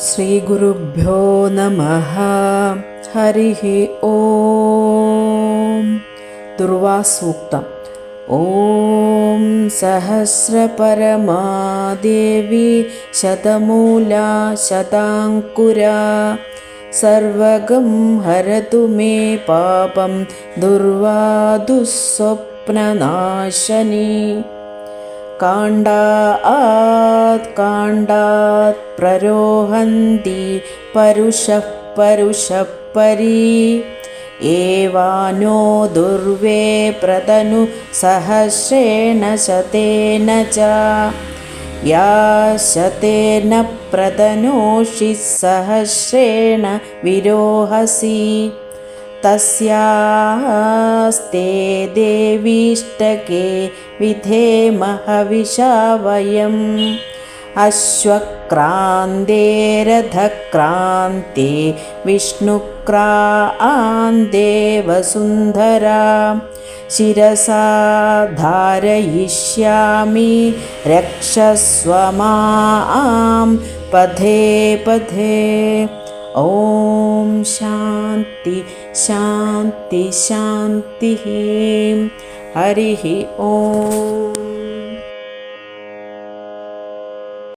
श्रीगुरुभ्यो नमः। हरिः ॐ दुर्वासूक्तम् ॐ सहस्रपरमा देवी शतमूला शताङ्कुरा। सर्वगं हरतु मे पापं दुर्वादुःस्वप्ननाशनी काण्डात् काण्डात् प्ररोहन्ति परुषः परुषः परी। एवानो दुर्वे प्रतनु सहस्रेण शतेन च। या शतेन प्रतनोषि सहस्रेण विरोहसि तस्यास्ते देवीष्टके विधेमहविषा वयम्। अश्वक्रान्तेरथक्रान्ते विष्णुक्रान्देवसुन्धरा शिरसा धारयिष्यामि रक्षस्व मां। पथे पथे ॐ शान्ति शान्ति शान्तिः। हरिः ॐ